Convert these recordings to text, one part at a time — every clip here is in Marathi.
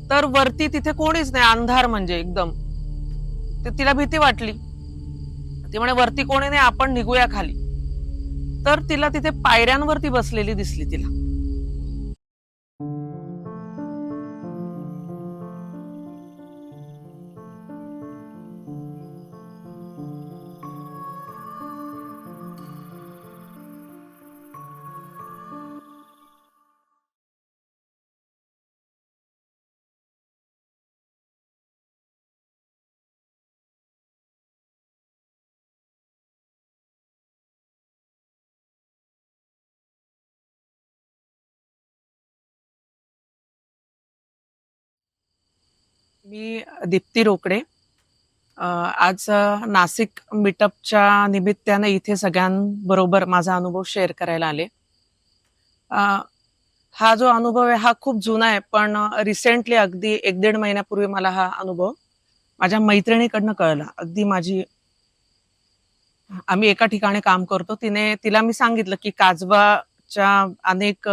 तर वरती तिथे कोणीच नाही अंधार म्हणजे एकदम. ते तिला भीती वाटली. ती म्हणे वरती कोणी नाही आपण निघूया खाली. तर तिला तिथे पायऱ्यांवरती बसलेली दिसली तिला. मी दीप्ती रोकडे. आज नाशिक मीटअपच्या निमित्तानं इथे सगळ्यांबरोबर माझा अनुभव शेअर करायला आले. हा जो अनुभव आहे हा खूप जुना आहे पण रिसेंटली अगदी एक दीड महिन्यापूर्वी मला हा अनुभव माझ्या मैत्रिणीकडनं कळला. अगदी माझी आम्ही एका ठिकाणी काम करतो तिने तिला मी सांगितलं की काजवाच्या अनेक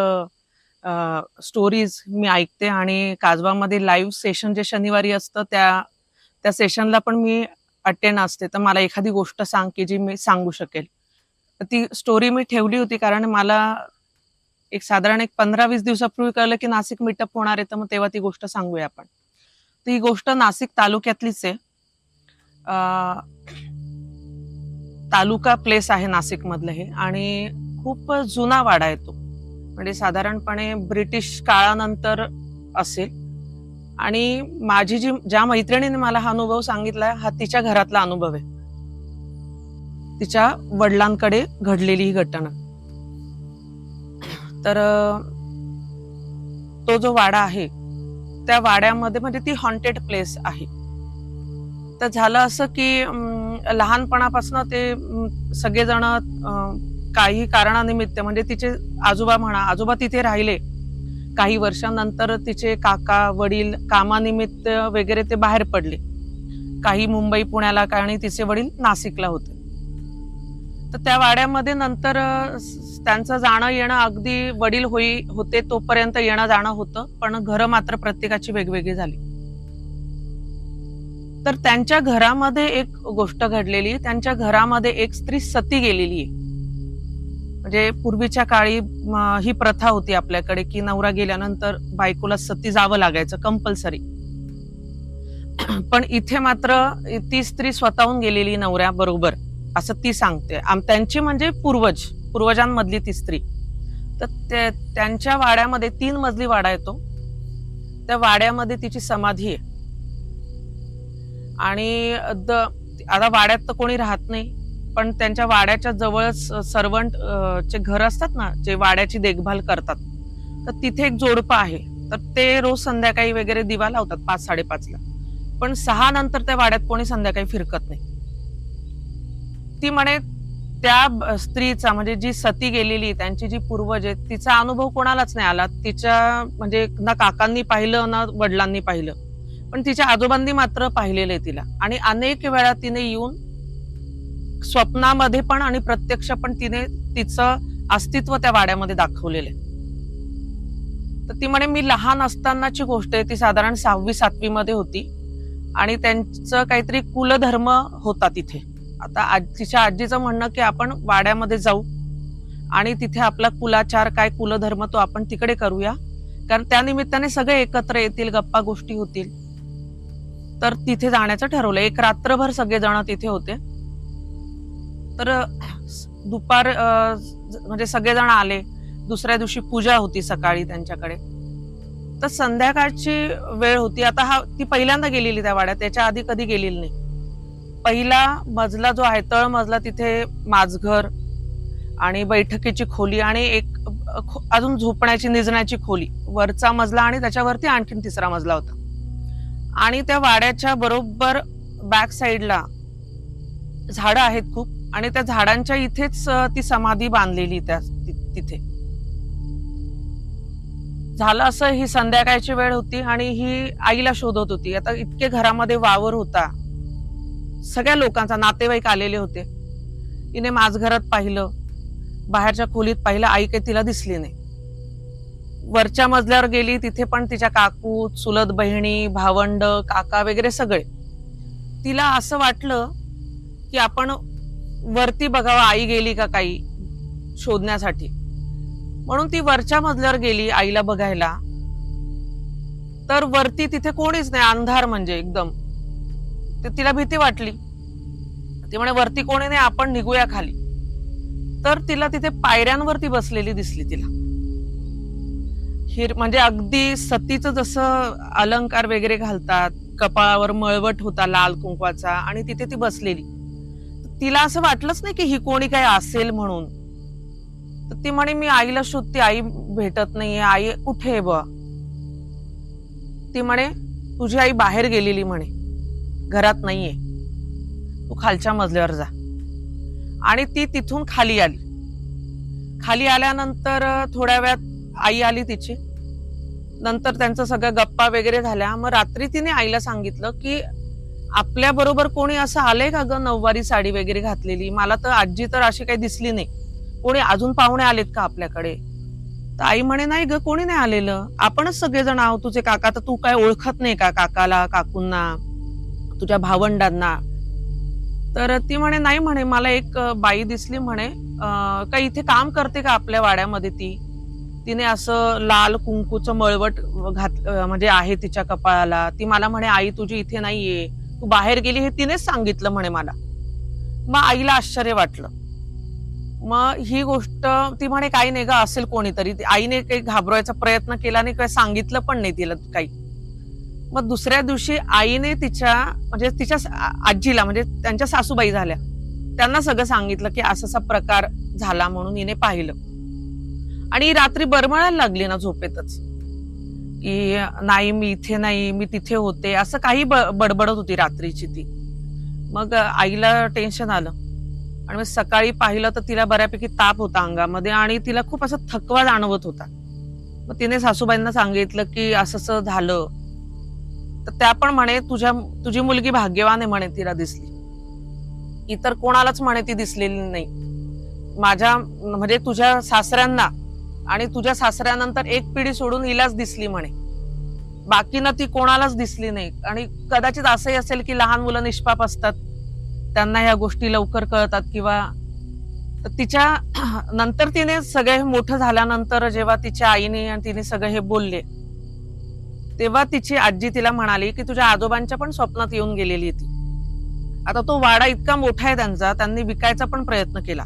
स्टोरीज मी ऐकते आणि काजवामध्ये लाईव्ह सेशन जे शनिवारी असतं त्या त्या सेशनला पण मी अटेंड असते. तर मला एखादी गोष्ट सांग की जी मी सांगू शकेल. ती स्टोरी मी ठेवली होती कारण मला एक साधारण एक पंधरा वीस दिवसापूर्वी कळलं की नाशिक मीटअप होणार आहे तर मग तेव्हा ती गोष्ट सांगूया आपण. ती गोष्ट नाशिक तालुक्यातलीच आहे. तालुका प्लेस आहे नाशिकमधलं हे आणि खूप जुना वाडा आहे तो. म्हणजे साधारणपणे ब्रिटिश काळानंतर असेल. आणि माझी जी ज्या मैत्रिणीने मला हा अनुभव सांगितला हा तिच्या घरातला अनुभव आहे. तिच्या वडिलांकडे घडलेली ही घटना. तर तो जो वाडा आहे त्या वाड्यामध्ये म्हणजे ती हॉन्टेड प्लेस आहे. तर झालं असं की अं, लहानपणापासून ते सगळेजण काही कारणानिमित्त म्हणजे तिचे आजोबा म्हणा आजोबा तिथे राहिले. काही वर्षांनंतर तिचे काका वडील कामानिमित्त वगैरे ते बाहेर पडले. काही मुंबई पुण्याला काय आणि तिचे वडील नाशिकला होते. तर त्या वाड्यामध्ये नंतर त्यांचं जाणं येणं अगदी वडील होई होते तोपर्यंत येणं जाणं होतं पण घरं मात्र प्रत्येकाची वेगवेगळी झाली. तर त्यांच्या घरामध्ये एक गोष्ट घडलेली त्यांच्या घरामध्ये एक स्त्री सती गेलेली आहे. म्हणजे पूर्वीच्या काळी ही प्रथा होती आपल्याकडे की नवरा गेल्यानंतर बायकोला सती जावं लागायचं कंपल्सरी पण इथे मात्र ती स्त्री स्वतःहून गेलेली नवऱ्या बरोबर असं ती सांगते. आम- त्यांची म्हणजे पूर्वज पूर्वजांमधली ती स्त्री. तर त्यांच्या वाड्यामध्ये तीन मजली वाडा येतो. त्या वाड्यामध्ये तिची समाधी आहे. आणि आता वाड्यात तर कोणी राहत नाही. पण त्यांच्या वाड्याच्या जवळच सर्वंट चे घर असतात ना जे वाड्याची देखभाल करतात. तर तिथे एक जोडपं आहे. तर ते रोज संध्याकाळी वगैरे दिवा लावतात पाच साडेपाचला पण सहा नंतर त्या वाड्यात कोणी संध्याकाळी फिरकत नाही. ती म्हणे त्या स्त्रीचा म्हणजे जी सती गेलेली त्यांची जी पूर्वज आहे तिचा अनुभव कोणालाच नाही आला. तिच्या म्हणजे ना काकांनी पाहिलं ना वडिलांनी पाहिलं. पण तिच्या आजोबांनी मात्र पाहिलेलं आहे तिला. आणि अनेक वेळा तिने येऊन स्वप्नामध्ये पण आणि प्रत्यक्ष पण तिने तिचं अस्तित्व त्या वाड्यामध्ये दाखवलेलं आहे. तर ती म्हणे मी लहान असतानाची गोष्ट आहे. ती साधारण सहावी सातवी मध्ये होती आणि त्यांचं काहीतरी कुलधर्म होता तिथे. आता आज तिच्या आजीचं म्हणणं की आपण वाड्यामध्ये जाऊ आणि तिथे आपला कुलाचार काय कुलधर्म तो आपण तिकडे करूया. कारण त्यानिमित्ताने सगळे एकत्र येतील गप्पा गोष्टी होतील. तर तिथे जाण्याचं ठरवलं. एक रात्रभर सगळे जण तिथे होते. तर दुपार म्हणजे सगळेजण आले. दुसऱ्या दिवशी पूजा होती सकाळी त्यांच्याकडे. तर संध्याकाळची वेळ होती. आता हा ती पहिल्यांदा गेलेली त्या वाड्यात. त्याच्या आधी कधी गेलेली नाही. पहिला मजला जो आहे तळ मजला तिथे माझघर आणि बैठकीची खोली आणि एक खो- अजून झोपण्याची निजण्याची खोली. वरचा मजला आणि त्याच्यावरती आणखीन तिसरा मजला होता. आणि त्या वाड्याच्या बरोबर बॅक साईडला झाडं आहेत खूप. आणि त्या झाडांच्या इथेच ती समाधी बांधलेली त्या तिथे. झालं असं ही संध्याकाळची वेळ होती आणि ही आईला शोधत होती. आता इतके घरामध्ये वावर होता. सगळ्या लोकांचा नातेवाईक आलेले होते. तिने माझघरात पाहिलं. बाहेरच्या खोलीत पाहिलं. आई काही तिला दिसली नाही. वरच्या मजल्यावर गेली. तिथे पण तिच्या काकू चुलत बहिणी भावंड काका वगैरे सगळे. तिला असं वाटलं की आपण वरती बघावं आई गेली का काही शोधण्यासाठी. म्हणून ती वरच्या मजल्यावर गेली आईला बघायला. तर वरती तिथे कोणीच नाही अंधार म्हणजे एकदम. तिला भीती वाटली. ती म्हणे वरती कोणी नाही आपण निघूया खाली. तर तिला तिथे पायऱ्यांवरती बसलेली दिसली तिला. हिर म्हणजे अगदी सतीचं जसं अलंकार वगैरे घालतात कपाळावर मळवट होता लाल कुंकवाचा आणि तिथे ती बसलेली. तिला असं वाटलंच नाही की ही कोणी काय असेल म्हणून. तर ती म्हणे मी आईला शोधते आई भेटत नाहीये आई कुठे आहे बुवा? ती म्हणे तुझी आई बाहेर गेलेली म्हणे. घरात नाहीये. तू खालच्या मजल्यावर जा. आणि ती तिथून खाली आली. खाली आल्यानंतर थोड्या वेळात आई आली तिची. नंतर त्यांचं सगळं गप्पा वगैरे झाल्या. मग रात्री तिने आईला सांगितलं की आपल्या बरोबर कोणी असं आलंय का ग नऊवारी साडी वगैरे घातलेली? मला तर आजी तर अशी काही दिसली नाही. कोणी अजून पाहुणे आलेत का आपल्याकडे? तर आई म्हणे नाही ग कोणी नाही आलेलं. आपणच सगळेजण आहोत. तुझे काका तर तू काय ओळखत नाही का काकाला काकूंना तुझ्या भावंडांना? तर ती म्हणे नाही म्हणे मला एक बाई दिसली म्हणे. काही का इथे काम करते का आपल्या वाड्यामध्ये ती? तिने असं लाल कुंकूचं मळवट घात म्हणजे आहे तिच्या कपाळाला. ती मला म्हणे आई तुझी इथे नाहीये. तू बाहेर गेली हे तिनेच सांगितलं म्हणे मला. मग आईला आश्चर्य वाटलं. मग ही गोष्ट ती म्हणे काही नाही ग असेल कोणीतरी. ती- आईने काही घाबरवायचा प्रयत्न केला नाही काही सांगितलं पण नाही तिला काही. मग दुसऱ्या दिवशी आईने तिच्या म्हणजे तिच्या आजीला म्हणजे त्यांच्या सासूबाई झाल्या. त्यांना सगळं सांगितलं की असा असा प्रकार झाला म्हणून हिने पाहिलं. आणि रात्री बरमळायला लागली ना झोपेतच. की नाही मी इथे नाही मी तिथे होते. असं काही ब- बडबडत होती रात्रीची ती. मग आईला टेन्शन आलं. आणि मग सकाळी पाहिलं तर तिला बऱ्यापैकी ताप होता अंगामध्ये आणि तिला खूप असं थकवा जाणवत होता. मग तिने सासूबाईंना सांगितलं की असं असं झालं. तर त्या पण म्हणे तुझ्या तुझी मुलगी भाग्यवान आहे म्हणे तिला दिसली. इतर कोणालाच म्हणे ती दिसलेली नाही. माझ्या म्हणजे तुझ्या सासऱ्यांना आणि तुझ्या सासऱ्यानंतर एक पिढी सोडून हिलाच दिसली म्हणे. बाकीनं ती कोणालाच दिसली नाही. आणि कदाचित असंही असेल की लहान मुलं निष्पाप असतात. त्यांना ह्या गोष्टी लवकर कळतात किंवा तिच्या नंतर तिने सगळे मोठं झाल्यानंतर जेव्हा तिच्या आईने आणि तिने सगळे हे बोलले तेव्हा तिची आजी तिला म्हणाली की तुझ्या आजोबांच्या पण स्वप्नात येऊन गेलेली आहे ती. आता तो वाडा इतका मोठा आहे त्यांचा त्यांनी विकायचा पण प्रयत्न केला.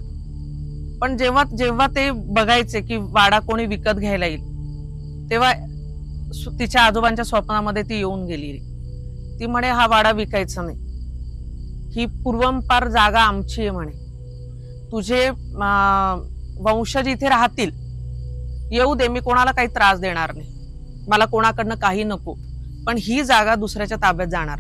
पण जेव्हा जेव्हा ते बघायचे की वाडा कोणी विकत घ्यायला येईल तेव्हा तिच्या आजोबांच्या स्वप्नामध्ये ती येऊन गेली. ती म्हणे हा वाडा विकायचा नाही. ही पूर्वंपार जागा आमची आहे म्हणे. तुझे अं, वंशज इथे राहतील येऊ दे मी कोणाला काही त्रास देणार नाही. मला कोणाकडनं काही नको. पण ही जागा दुसऱ्याच्या ताब्यात जाणार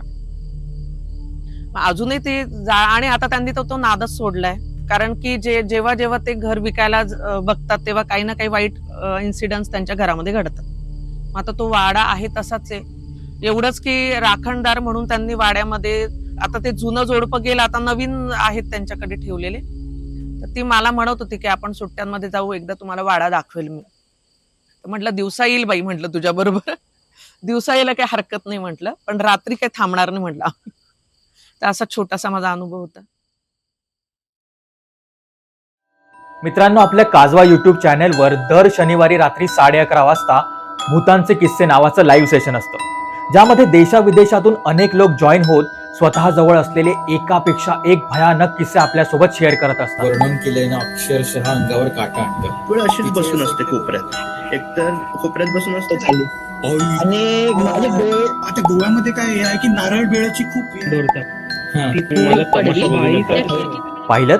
अजूनही ते जा आणि आता त्यांनी तो तो नादच सोडलाय. कारण की जे जेव्हा जेव्हा ते घर विकायला बघतात तेव्हा काही ना काही वाईट इन्सिडन्स त्यांच्या घरामध्ये घडतात. मग आता तो वाडा आहे तसाच आहे. एवढंच की राखणदार म्हणून त्यांनी वाड्यामध्ये आता ते जुनं जोडपं गेलं आता नवीन आहेत त्यांच्याकडे ठेवलेले. तर ती मला म्हणत होती की आपण सुट्ट्यांमध्ये जाऊ एकदा तुम्हाला वाडा दाखवेल मी. तर म्हटलं दिवसा येईल बाई म्हटलं तुझ्या बरोबर. दिवसा यायला काही हरकत नाही म्हटलं. पण रात्री काही थांबणार नाही म्हटलं. तर असा छोटासा माझा अनुभव होता. मित्रांनो आपल्या काजवा युट्यूब चॅनेलवर दर शनिवारी रात्री साडे अकरा वाजता भूतांचे किस्से नावाचं लाईव्ह सेशन असतं. ज्यामध्ये देशाविदेशातून अनेक लोक जॉईन होत स्वतः जवळ असलेले एकापेक्षा एक भयानक किस्से आपल्यासोबत शेअर करत असतात. वर्णन ना अक्षरशः अंगावर काटा आणतं वेळ अशीच बसून असते कोपऱ्यात. एकतर कोपऱ्यात बसून असते खाली आणि माझे डोळे आता गोव्यामध्ये काय आहे? की नारळ बेळाची खूप पाहिलं?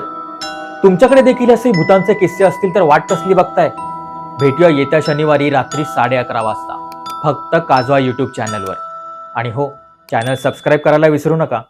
तुमच्याकडे देखील असे भूतांचे किस्से असतील तर वाट कसली बघताय? भेटूया येत्या शनिवारी रात्री साडे अकरा वाजता. फक्त काजवा यूट्यूब चॅनलवर आणि हो चॅनल सबस्क्राईब करायला विसरू नका.